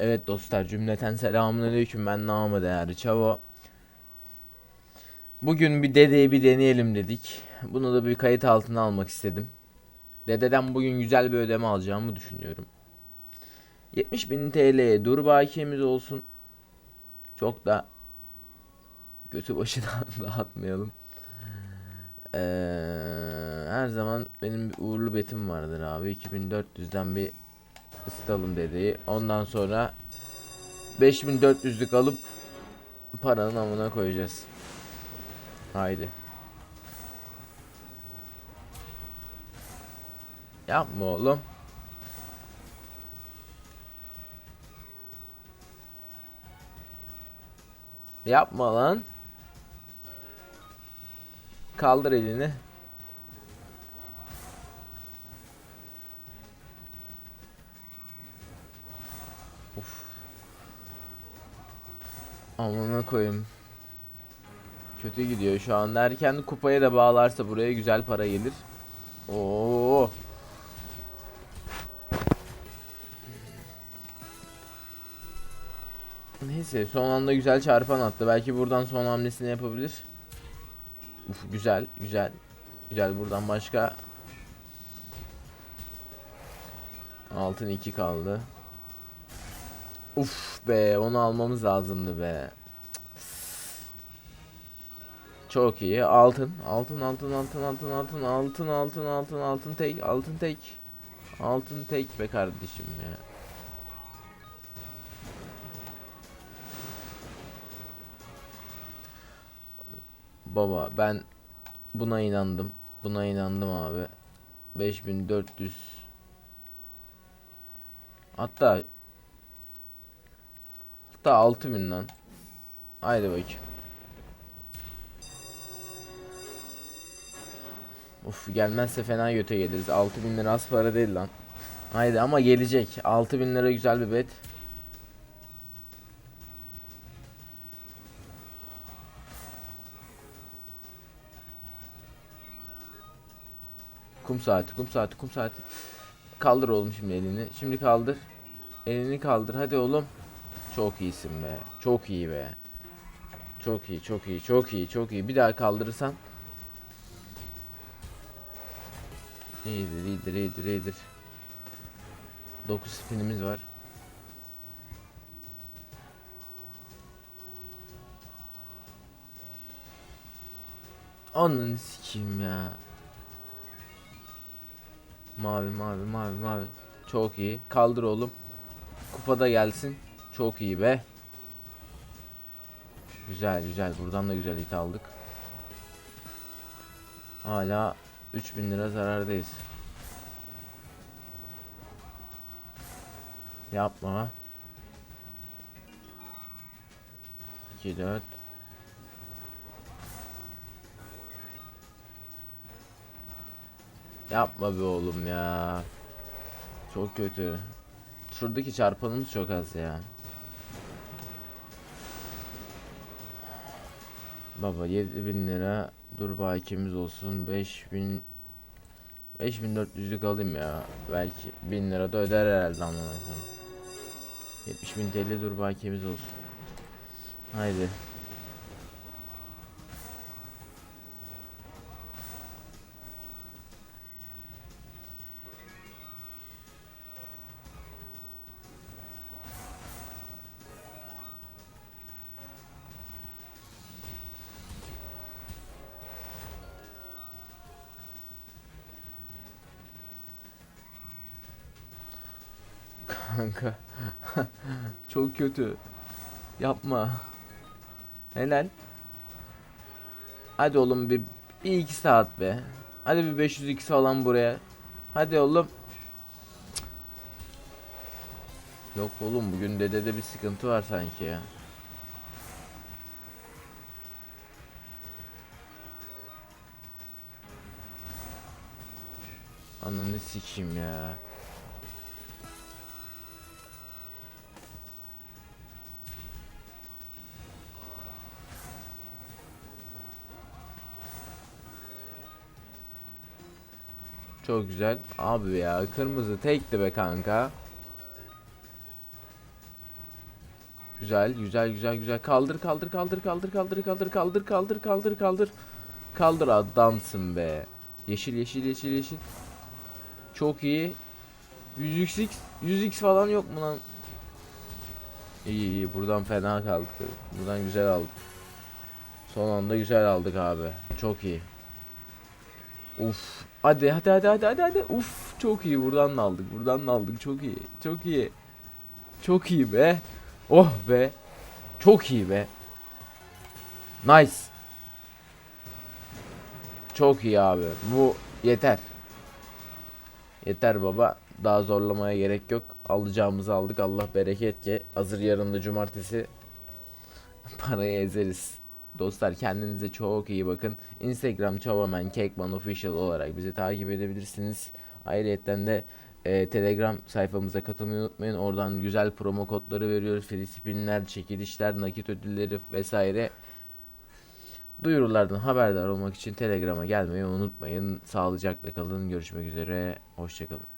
Evet dostlar cümleten selamünaleyküm ben namı değerli Çavo. Bugün bir dedeyi bir deneyelim dedik. Bunu da bir kayıt altına almak istedim. Dededen bugün güzel bir ödeme alacağımı düşünüyorum. 70.000 TL'ye dur bakiyemiz olsun. Çok da götü başı da- dağıtmayalım. Ee, her zaman benim bir uğurlu betim vardır abi. 2400'den bir ısıtalım dedeyi. Ondan sonra 5400'lük alıp paranın amına koyacağız. Haydi. Yapma oğlum. Yapma lan. Kaldır elini. Uf. Amına koyayım. Kötü gidiyor şu an derken kupaya da bağlarsa buraya güzel para gelir. Oo. Neyse son anda güzel çarpan attı. Belki buradan son hamlesini yapabilir. Uf güzel güzel. Güzel buradan başka Altın 2 kaldı. Uf be onu almamız lazımdı be. Çok iyi. Altın. Altın altın altın altın altın altın altın altın altın tek altın tek. Altın tek be kardeşim ya. Baba ben buna inandım. Buna inandım abi. 5400 Hatta Hatta 6000 lan. Haydi bakayım. Uf gelmezse fena göte geliriz. 6000 lira az para değil lan. Haydi ama gelecek. 6000 lira güzel bir bet. Kum saati, kum saati, kum saati. Kaldır oğlum şimdi elini. Şimdi kaldır. Elini kaldır. Hadi oğlum. Çok iyisin be. Çok iyi be. Çok iyi, çok iyi, çok iyi, çok iyi. Bir daha kaldırırsan. İyidir, iyidir, iyidir, iyidir. 9 spinimiz var. Ananı sikeyim ya. Mavi mavi mavi mavi. Çok iyi. Kaldır oğlum. Kupada gelsin. Çok iyi be. Güzel güzel. Buradan da güzel hit aldık. Hala 3000 lira zarardayız. Yapma. 2 4 Yapma be oğlum ya. Çok kötü. Şuradaki çarpanımız çok az ya. Baba 7000 lira dur bakiyemiz olsun 5000 5400'lük alayım ya. Belki 1000 lira da öder herhalde koyayım. 70.000 TL dur bakiyemiz olsun. Haydi. Kanka. Çok kötü. Yapma. Helal. Hadi oğlum bir, bir iki saat be. Hadi bir 502 falan buraya. Hadi oğlum. Yok oğlum bugün dedede bir sıkıntı var sanki ya. Ananı sikeyim ya. Çok güzel. Abi ya kırmızı tekti be kanka. Güzel, güzel, güzel, güzel. Kaldır, kaldır, kaldır, kaldır, kaldır, kaldır, kaldır, kaldır, kaldır, kaldır. Kaldır adamsın be. Yeşil, yeşil, yeşil, yeşil. Çok iyi. 100x, 100x falan yok mu lan? İyi iyi buradan fena kaldık. Buradan güzel aldık. Son anda güzel aldık abi. Çok iyi. Uf. Hadi hadi hadi hadi hadi hadi. Uf çok iyi buradan da aldık. Buradan da aldık. Çok iyi. Çok iyi. Çok iyi be. Oh be. Çok iyi be. Nice. Çok iyi abi. Bu yeter. Yeter baba. Daha zorlamaya gerek yok. Alacağımızı aldık. Allah bereket ki. Hazır yarın da cumartesi parayı ezeriz. Dostlar kendinize çok iyi bakın. Instagram Çavamen Kekman Official olarak bizi takip edebilirsiniz. Ayrıca de e, Telegram sayfamıza katılmayı unutmayın. Oradan güzel promo kodları veriyoruz. Free çekilişler, nakit ödülleri vesaire. Duyurulardan haberdar olmak için Telegram'a gelmeyi unutmayın. Sağlıcakla kalın. Görüşmek üzere. Hoşçakalın.